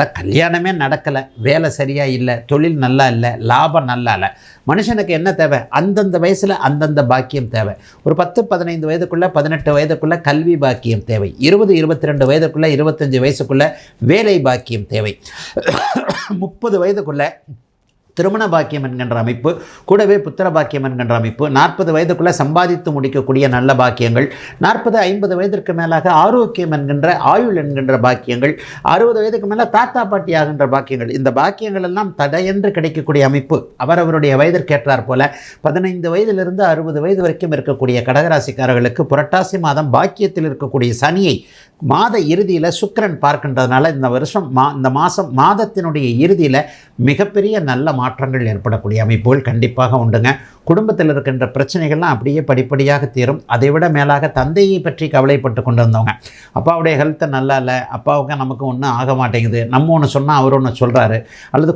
ஆனால் கல்யாணமே நடக்கலை. வேலை சரியாக இல்லை தொழில் நல்லா இல்லை லாபம் நல்லா இல்லை. மனுஷனுக்கு என்ன தேவை? அந்தந்த வயசில் அந்தந்த பாக்கியம் தேவை. ஒரு பத்து பதினைந்து வயதுக்குள்ளே பதினெட்டு வயதுக்குள்ளே கல்வி பாக்கியம் தேவை. இருபது இருபத்தி ரெண்டு வயதுக்குள்ளே இருபத்தஞ்சி வயசுக்குள்ளே வேலை பாக்கியம் தேவை. முப்பது வயதுக்குள்ளே திருமண பாக்கியம் என்கின்ற அமைப்பு கூடவே புத்திர பாக்கியம் என்கின்ற அமைப்பு நாற்பது வயதுக்குள்ளே சம்பாதித்து முடிக்கக்கூடிய நல்ல பாக்கியங்கள் நாற்பது ஐம்பது வயதிற்கு மேலாக ஆரோக்கியம் என்கின்ற ஆயுள் என்கின்ற பாக்கியங்கள் அறுபது வயதுக்கு மேலே தாத்தா பாட்டி ஆகின்ற பாக்கியங்கள். இந்த பாக்கியங்கள் எல்லாம் தடையென்று கிடைக்கக்கூடிய அமைப்பு. அவரவருடைய வயதிற்கேற்றார் போல பதினைந்து வயதிலிருந்து அறுபது வயது வரைக்கும் இருக்கக்கூடிய கடகராசிக்காரர்களுக்கு புரட்டாசி மாதம் பாக்கியத்தில் இருக்கக்கூடிய சனியை மாத இறுதியில் சுக்கரன் பார்க்கின்றதுனால இந்த வருஷம் மா இந்த மாதம் மாதத்தினுடைய இறுதியில் மிகப்பெரிய நல்ல மாற்றங்கள் ஏற்படக்கூடிய அமைப்புகள் கண்டிப்பாக உண்டுங்க. குடும்பத்தில் இருக்கின்ற பிரச்சனைகள்லாம் அப்படியே படிப்படியாக தீரும். அதை விட மேலாக தந்தையை பற்றி கவலைப்பட்டு கொண்டு வந்தவங்க அப்பாவுடைய ஹெல்த்து நல்லா இல்லை. அப்பாவுக்கு நமக்கு ஒன்றும் ஆக மாட்டேங்குது. நம்ம ஒன்று சொன்னால் அவர் ஒன்று சொல்கிறாரு அல்லது